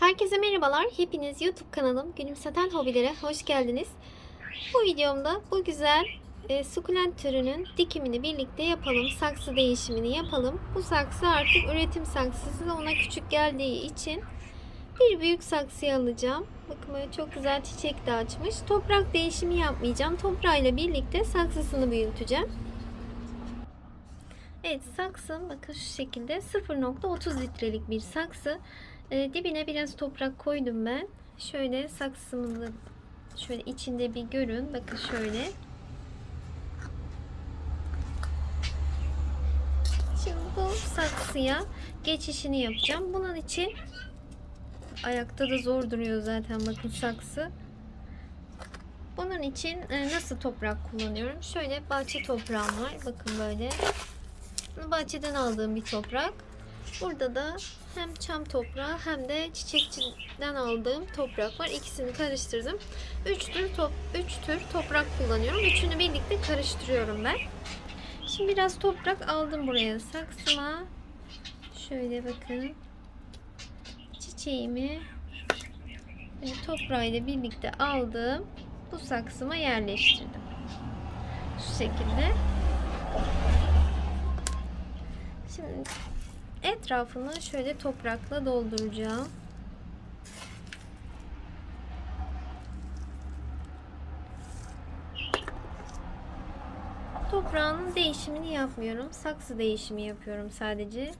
Herkese merhabalar. Hepiniz YouTube kanalım Gülümseten Hobilere hoş geldiniz. Bu videomda bu güzel e, sukulent türünün dikimini birlikte yapalım. Saksı değişimini yapalım. Bu saksı artık üretim saksısı ona küçük geldiği için bir büyük saksıya alacağım. Bakın böyle çok güzel çiçek de açmış. Toprak değişimi yapmayacağım. Toprağıyla birlikte saksısını büyüteceğim. Evet saksım bakın şu şekilde 0.30 litrelik bir saksı. Ee, dibine biraz toprak koydum ben. Şöyle saksımızı şöyle içinde bir görün. Bakın şöyle. Şimdi bu saksıya geçişini yapacağım. Bunun için ayakta da zor duruyor zaten bakın saksı. Bunun için e, nasıl toprak kullanıyorum? Şöyle bahçe toprağım var. Bakın böyle. Bahçeden aldığım bir toprak. Burada da hem çam toprağı hem de çiçekçiden aldığım toprak var. İkisini karıştırdım. Üç tür, top, üç tür toprak kullanıyorum. Üçünü birlikte karıştırıyorum ben. Şimdi biraz toprak aldım buraya saksıma. Şöyle bakın. Çiçeğimi böyle toprağıyla birlikte aldım. Bu saksıma yerleştirdim. Şu şekilde. Şimdi etrafını şöyle toprakla dolduracağım. Toprağın değişimini yapmıyorum. Saksı değişimi yapıyorum sadece.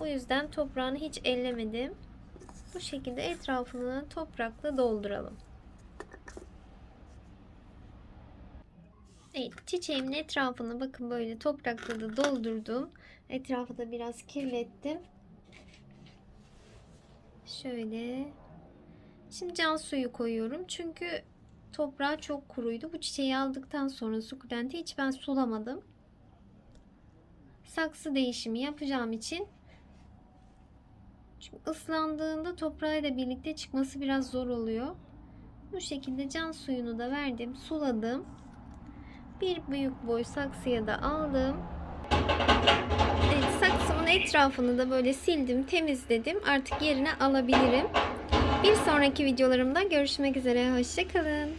O yüzden toprağını hiç ellemedim. Bu şekilde etrafını toprakla dolduralım. Evet, çiçeğimin etrafını bakın böyle toprakla da doldurdum. Etrafı da biraz kirlettim. Şöyle. Şimdi can suyu koyuyorum. Çünkü toprağı çok kuruydu. Bu çiçeği aldıktan sonra sukulenti hiç ben sulamadım. Saksı değişimi yapacağım için çünkü ıslandığında toprağıyla birlikte çıkması biraz zor oluyor. Bu şekilde can suyunu da verdim, suladım. Bir büyük boy saksıya da aldım. Evet, saksımın etrafını da böyle sildim, temizledim. Artık yerine alabilirim. Bir sonraki videolarımda görüşmek üzere. Hoşçakalın.